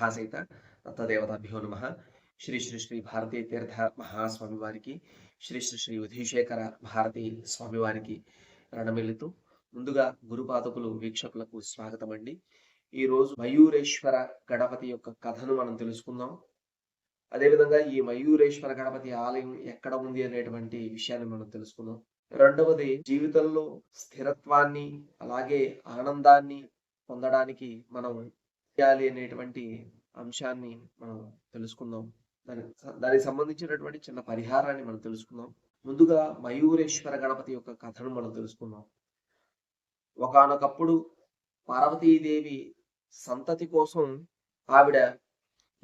భాసైత దత్తదేవతాభ్యో నమ శ్రీ శ్రీ శ్రీ భారతీ తీర్థ మహాస్వామి వారికి శ్రీ శ్రీ శ్రీ ఉధిశేఖర భారతీ స్వామివారికి రణమిల్లుతూ ముందుగా గురుపాదకులు వీక్షకులకు స్వాగతం అండి ఈ రోజు మయూరేశ్వర గణపతి యొక్క కథను మనం తెలుసుకుందాం. అదేవిధంగా ఈ మయూరేశ్వర గణపతి ఆలయం ఎక్కడ ఉంది అనేటువంటి విషయాన్ని మనం తెలుసుకుందాం. రెండవది జీవితంలో స్థిరత్వాన్ని అలాగే ఆనందాన్ని పొందడానికి మనం చేయాలి అనేటువంటి అంశాన్ని మనం తెలుసుకుందాం. దాని దానికి సంబంధించినటువంటి చిన్న పరిహారాన్ని మనం తెలుసుకుందాం. ముందుగా మయూరేశ్వర గణపతి యొక్క కథను మనం తెలుసుకుందాం. ఒకానొకప్పుడు పార్వతీదేవి సంతతి కోసం ఆవిడ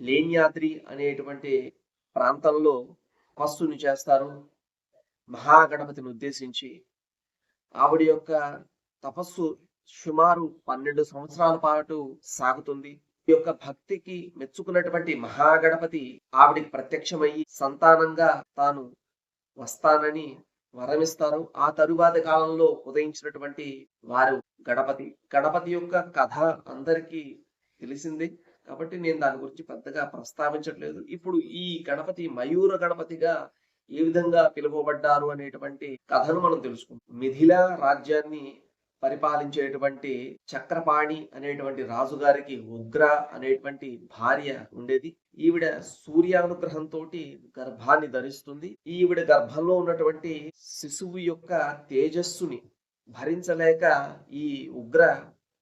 లేన్యాద్రి అనేటువంటి ప్రాంతంలో తపస్సుని చేస్తారు. మహాగణపతిని ఉద్దేశించి ఆవిడ యొక్క తపస్సు సుమారు పన్నెండు సంవత్సరాల పాటు సాగుతుంది. ఈ యొక్క భక్తికి మెచ్చుకున్నటువంటి మహాగణపతి ఆవిడికి ప్రత్యక్షమయ్యి సంతానంగా తాను వస్తానని వరమిస్తారు. ఆ తరువాత కాలంలో ఉదయించినటువంటి వారు గణపతి. గణపతి యొక్క కథ అందరికీ తెలిసిందే. కాబట్టి నేను దాని గురించి పెద్దగా ప్రస్తావించట్లేదు. ఇప్పుడు ఈ గణపతి మయూర గణపతిగా ఏ విధంగా పిలువబడ్డారు అనేటువంటి కథను మనం తెలుసుకుంటాం మిథిలా రాజ్యాన్ని పరిపాలించేటువంటి చక్రపాణి అనేటువంటి రాజుగారికి ఉగ్ర అనేటువంటి భార్య ఉండేది. ఈవిడ సూర్యానుగ్రహంతో గర్భాన్ని ధరిస్తుంది. ఈవిడ గర్భంలో ఉన్నటువంటి శిశువు యొక్క తేజస్సుని భరించలేక ఈ ఉగ్ర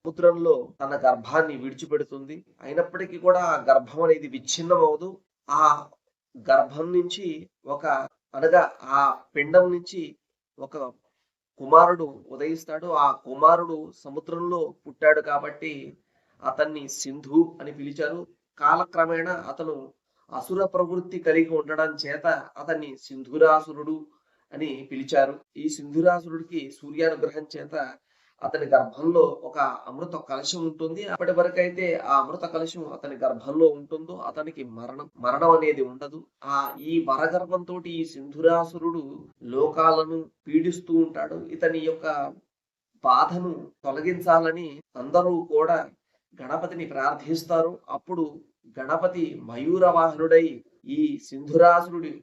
సముద్రంలో తన గర్భాన్ని విడిచిపెడుతుంది. అయినప్పటికీ కూడా ఆ గర్భం అనేది విచ్ఛిన్నం అవదు ఆ గర్భం నుంచి ఒక అనగా ఆ పిండం నుంచి ఒక కుమారుడు ఉదయిస్తాడు ఆ కుమారుడు సముద్రంలో పుట్టాడు కాబట్టి అతన్ని సింధు అని పిలిచారు. కాలక్రమేణా అతను అసుర ప్రవృత్తి కలిగి ఉండడం చేత అతన్ని సింధురాసురుడు అని పిలిచారు. ఈ సింధురాసురుడికి సూర్యానుగ్రహం చేత అతని గర్భంలో ఒక అమృత కలశం ఉంటుంది. అప్పటి వరకు అయితే ఆ అమృత కలశం అతని గర్భంలో ఉంటుందో అతనికి మరణం మరణం అనేది ఉండదు. ఆ ఈ వరగర్భంతో ఈ సింధురాసురుడు లోకాలను పీడిస్తూ ఉంటాడు. ఇతని యొక్క బాధను తొలగించాలని అందరూ కూడా గణపతిని ప్రార్థిస్తారు. అప్పుడు గణపతి మయూరవాహనుడై ఈ సింధురాసురుడి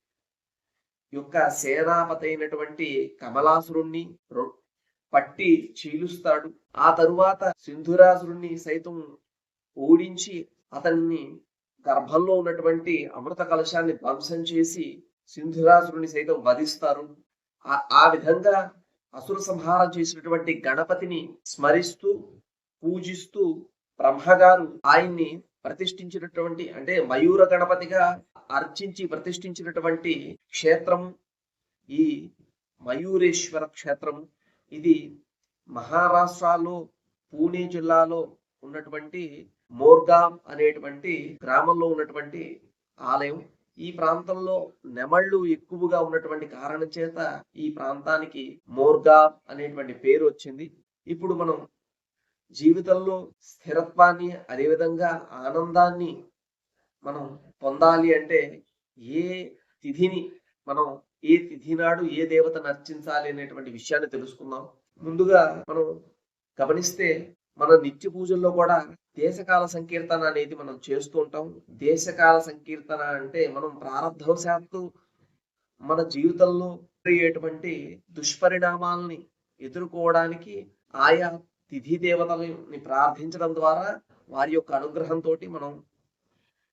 యొక్క సేనాపతి అయినటువంటి కమలాసురుణ్ణి పట్టి చీలుస్తాడు. ఆ తరువాత సింధురాజుని సైతం ఓడించి అతన్ని గర్భంలో ఉన్నటువంటి అమృత కలశాన్ని ధ్వంసం చేసి సింధురాజుని సైతం వధిస్తారు. ఆ విధంగా అసుర సంహారం చేసినటువంటి గణపతిని స్మరిస్తూ పూజిస్తూ బ్రహ్మగారు ఆయన్ని ప్రతిష్ఠించినటువంటి అంటే మయూర గణపతిగా అర్చించి ప్రతిష్ఠించినటువంటి క్షేత్రం ఈ మయూరేశ్వర క్షేత్రము. ఇది మహారాష్ట్రలో పూణే జిల్లాలో ఉన్నటువంటి మోర్గాం అనేటువంటి గ్రామంలో ఉన్నటువంటి ఆలయం. ఈ ప్రాంతంలో నెమళ్ళు ఎక్కువగా ఉన్నటువంటి కారణం చేత ఈ ప్రాంతానికి మోర్గామ్ అనేటువంటి పేరు వచ్చింది. ఇప్పుడు మనం జీవితంలో స్థిరత్వాన్ని అదేవిధంగా ఆనందాన్ని మనం పొందాలి అంటే ఏ తిథిని మనం ఏ తిథి నాడు ఏ దేవతను అర్చించాలి అనేటువంటి విషయాన్ని తెలుసుకుందాం. ముందుగా మనం గమనిస్తే మన నిత్య పూజల్లో కూడా దేశకాల సంకీర్తన అనేది మనం చేస్తూ ఉంటాం. దేశకాల సంకీర్తన అంటే మనం ప్రారంభవశాత్తు మన జీవితంలో అయ్యేటువంటి దుష్పరిణామాలని ఎదుర్కోవడానికి ఆయా తిథి దేవతలని ప్రార్థించడం ద్వారా వారి యొక్క అనుగ్రహంతో మనం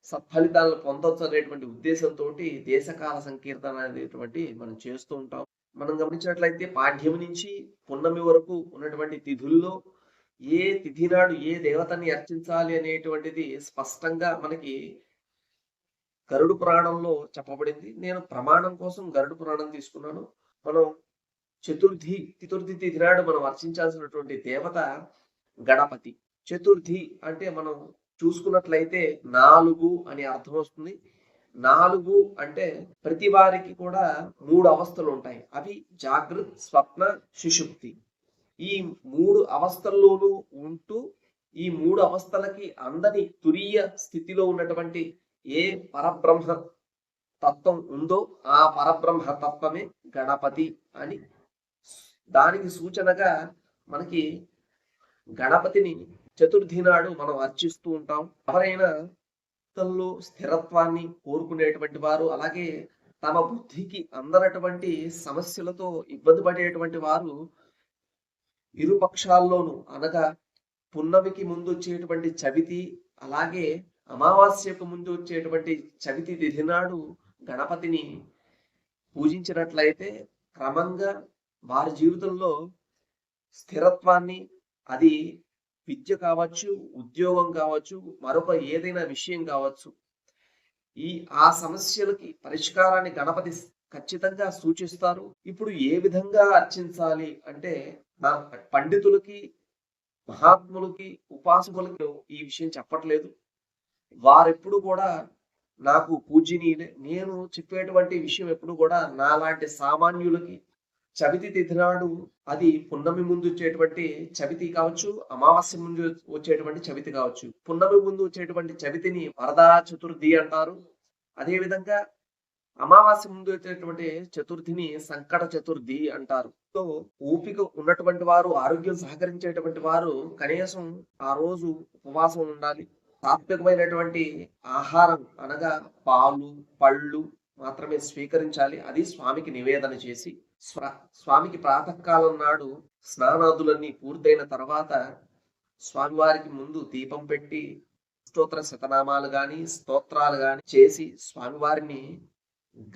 సత్ఫలితాలను పొందొచ్చు అనేటువంటి ఉద్దేశంతో దేశకాల సంకీర్తన అనేటువంటి మనం చేస్తూ ఉంటాం. మనం గమనించినట్లయితే పాఠ్యం నుంచి పున్నమి వరకు ఉన్నటువంటి తిథుల్లో ఏ తిథి నాడు ఏ దేవతని అర్చించాలి అనేటువంటిది స్పష్టంగా మనకి గరుడు పురాణంలో చెప్పబడింది. నేను ప్రమాణం కోసం గరుడు పురాణం తీసుకున్నాను. మనం చతుర్థి చతుర్థి తిథి నాడు మనం అర్చించాల్సినటువంటి దేవత గణపతి. చతుర్థి అంటే మనం చూసుకున్నట్లయితే నాలుగు అని అర్థం వస్తుంది. నాలుగు అంటే ప్రతి వారికి కూడా మూడు అవస్థలు ఉంటాయి. అవి జాగృత్ స్వప్న సుషుప్తి. ఈ మూడు అవస్థల్లోనూ ఉంటూ ఈ మూడు అవస్థలకి అందని తురీయ స్థితిలో ఉన్నటువంటి ఏ పరబ్రహ్మ తత్వం ఉందో ఆ పరబ్రహ్మ తత్వమే గణపతి అని. దానికి సూచనగా మనకి గణపతిని చతుర్థి నాడు మనం అర్చిస్తూ ఉంటాం. ఎవరైనా భక్తుల్లో స్థిరత్వాన్ని కోరుకునేటువంటి వారు అలాగే తమ బుద్ధికి అందనటువంటి సమస్యలతో ఇబ్బంది పడేటువంటి వారు ఇరు పక్షాల్లోనూ అనగా పున్నమికి ముందు వచ్చేటువంటి చవితి అలాగే అమావాస్యకు ముందు వచ్చేటువంటి చవితి తిథి నాడు గణపతిని పూజించినట్లయితే క్రమంగా వారి జీవితంలో స్థిరత్వాన్ని అది విద్య కావచ్చు ఉద్యోగం కావచ్చు మరొక ఏదైనా విషయం కావచ్చు ఈ ఆ సమస్యలకి పరిష్కారాన్ని గణపతి ఖచ్చితంగా సూచిస్తారు. ఇప్పుడు ఏ విధంగా అర్చించాలి అంటే నా పండితులకి మహాత్ములకి ఉపాసకులకి ఈ విషయం చెప్పట్లేదు. వారెప్పుడు కూడా నాకు పూజనీయులే నేను చెప్పేటువంటి విషయం ఎప్పుడు కూడా నాలాంటి సామాన్యులకి చవితి తిథి నాడు అది పున్నమి ముందు వచ్చేటువంటి చవితి కావచ్చు అమావాస్య ముందు వచ్చేటువంటి చవితి కావచ్చు. పున్నమి ముందు వచ్చేటువంటి చవితిని వరదా చతుర్థి అంటారు. అదే విధంగా అమావాస్య ముందు వచ్చేటువంటి చతుర్థిని సంకట చతుర్థి అంటారు. సో ఓపిక ఉన్నటువంటి వారు ఆరోగ్యం సహకరించేటువంటి వారు కనీసం ఆ రోజు ఉపవాసం ఉండాలి. సాత్వికమైనటువంటి ఆహారం అనగా పాలు పళ్ళు మాత్రమే స్వీకరించాలి. అది స్వామికి నివేదన చేసి స్వామికి ప్రాతకాలం నాడు స్నానాదులన్నీ పూర్తయిన తర్వాత స్వామివారికి ముందు దీపం పెట్టి స్తోత్ర శతనామాలు గాని స్తోత్రాలు గాని చేసి స్వామివారిని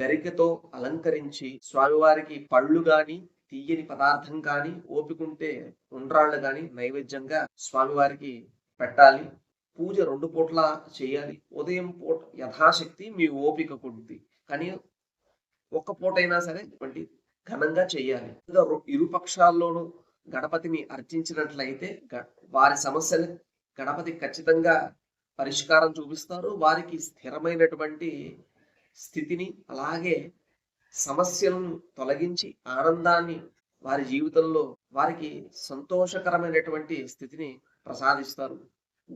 గరికతో అలంకరించి స్వామివారికి పళ్ళు గాని తీయని పదార్థం కాని ఓపికంటే ఉండ్రాళ్ళు గాని నైవేద్యంగా స్వామివారికి పెట్టాలి. పూజ రెండు పూట్ల చేయాలి. ఉదయం పూట యథాశక్తి మీ ఓపిక కొద్ది. కానీ ఒక్క పూటైనా సరే ఇటువంటి ఘనంగా చేయాలి. ఇరు పక్షాల్లోనూ గణపతిని అర్చించినట్లయితే వారి సమస్యలు గణపతి ఖచ్చితంగా పరిష్కారం చూపిస్తారు. వారికి స్థిరమైనటువంటి స్థితిని అలాగే సమస్యలను తొలగించి ఆనందాన్ని వారి జీవితంలో వారికి సంతోషకరమైనటువంటి స్థితిని ప్రసాదిస్తారు.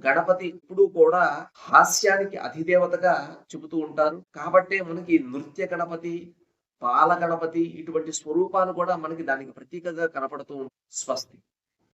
గణపతి ఇప్పుడు కూడా హాస్యానికి అధిదేవతగా చెబుతూ ఉంటారు. కాబట్టే మనకి నృత్య గణపతి బాల గణపతి ఇటువంటి స్వరూపాలు కూడా మనకి దానికి ప్రతీకగా కనపడుతూ స్వస్తి.